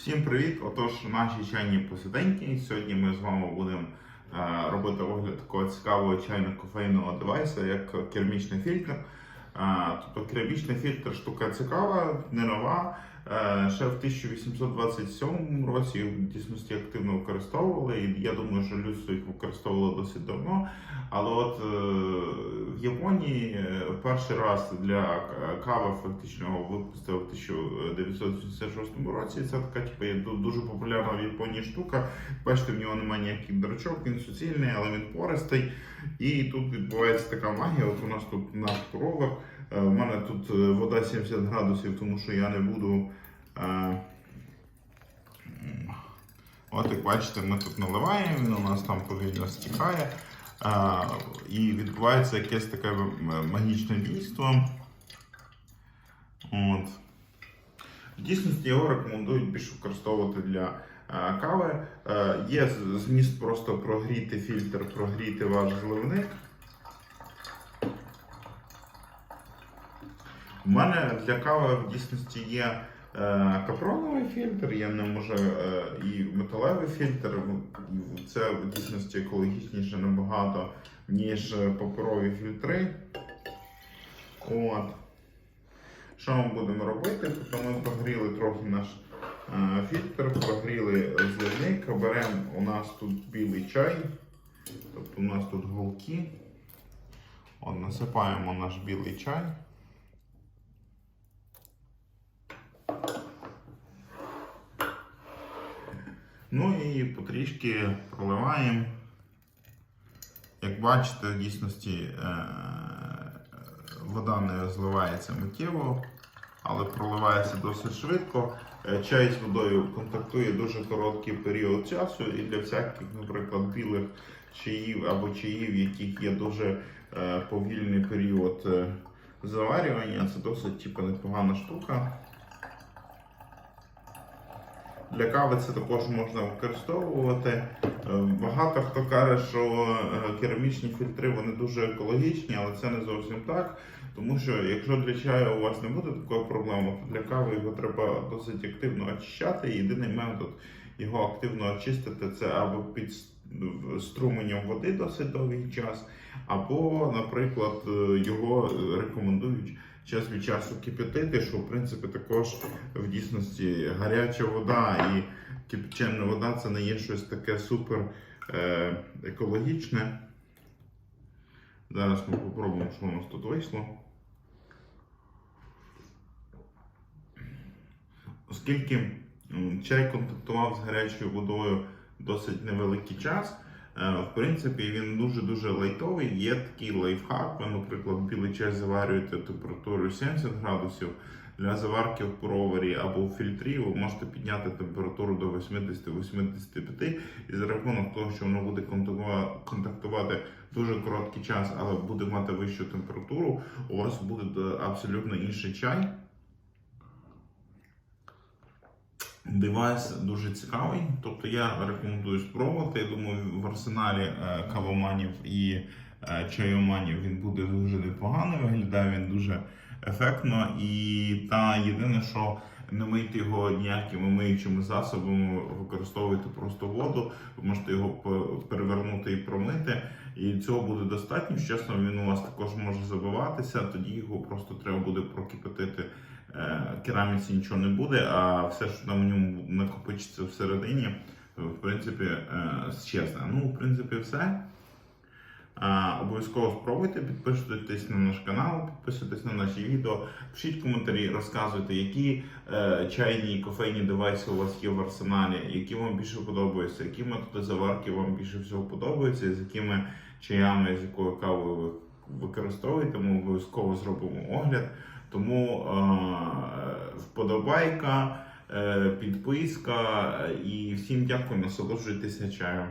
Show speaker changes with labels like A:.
A: Всім привіт! Отож, наші чайні посиденьки. Сьогодні ми з вами будемо е, робити огляд такого цікавого чайно-кофейного девайсу, як керамічний фільтр. Е, тобто керамічний фільтр штука цікава, не нова. Е, ще в 1827 році в дійсності активно використовували. І я думаю, що людство їх використовувало досить давно. Але от е, в Японії е, перший раз для кави фактично випустили в 1986 році. Це така типу, дуже популярна в Японії штука. Бачите, в нього немає ніяких дрочок, він суцільний, але він пористий. І тут відбувається така магія. От у нас тут наш провер. Е, У мене тут е, вода 70 градусів, тому що я не буду. е, От як бачите, ми тут наливаємо, він у нас там повільно стікає. І відбувається якесь таке магічне дійство. От. В дійсності його рекомендують більше використовувати для кави. Є зміст просто прогріти фільтр, прогріти ваш зливник. У мене для кави в дійсності є е, капроновий фільтр, в ньому вже е, і металевий фільтр. Це в дійсності екологічніше набагато, ніж паперові фільтри. От. Що ми будемо робити? Тобто ми прогріли трохи наш е, фільтр, прогріли зливник, беремо у нас тут білий чай, тобто у нас тут голки. От, насипаємо наш білий чай. Ну і потрішки проливаємо. Як бачите, в дійсності е, вода не зливається миттєво, але проливається досить швидко. Е, Чай з водою контактує дуже короткий період часу, і для всяких, наприклад, білих чаїв або чаїв, яких є дуже е, повільний період заварювання, це досить типу, непогана штука. Для кави це також можна використовувати. Е, Багато хто каже, що е, керамічні фільтри вони дуже екологічні, але це не зовсім так. Тому що якщо для чаю у вас не буде такої проблеми, то для кави його треба досить активно очищати. Єдиний метод його активно очистити це або під струменем води досить довгий час, або, наприклад, е, його рекомендують час від часу кипятити, що в принципі також в дійсності гаряча вода і кипячена вода це не є щось таке супер е, екологічне. Зараз ми попробуємо, що у нас тут вийшло. Оскільки чай контактував з гарячою водою досить невеликий час, е, в принципі, він дуже-дуже лайтовий. Є такий лайфхак. Ви, наприклад, чай заварюєте температурою 70 градусів. Для заварки в проварі або в фільтрі ви можете підняти температуру до 80-85, і за рахунок того, що воно буде контактувати дуже короткий час, але буде мати вищу температуру, у вас буде абсолютно інший чай. Девайс дуже цікавий, тобто я рекомендую спробувати. Я думаю, в арсеналі е, кавоманів і чайоманів він буде дуже непоганий, виглядає він дуже ефектно. І та єдине, що не мийте його ніякими миючими засобами, використовуйте просто воду, ви можете його перевернути і промити. І цього буде достатньо. Чесно, він у вас також може забиватися, тоді його просто треба буде прокипятити. Е, Кераміці нічого не буде, а все, що там в ньому накопичиться всередині, в принципі, е, щезне. Ну, в принципі, все. Обов'язково спробуйте, підписуйтесь на наш канал, підписуйтесь на наші відео, пишіть коментарі, розказуйте, які е, чайні кофейні девайси у вас є в арсеналі, які вам більше подобаються, які методи заварки вам більше всього подобаються, з якими чаями, з якою кавою ви використовуєте, ми обов'язково зробимо огляд. Тому е, вподобайка, е, підписка е, і всім дякую, насолоджуйтеся чаєм.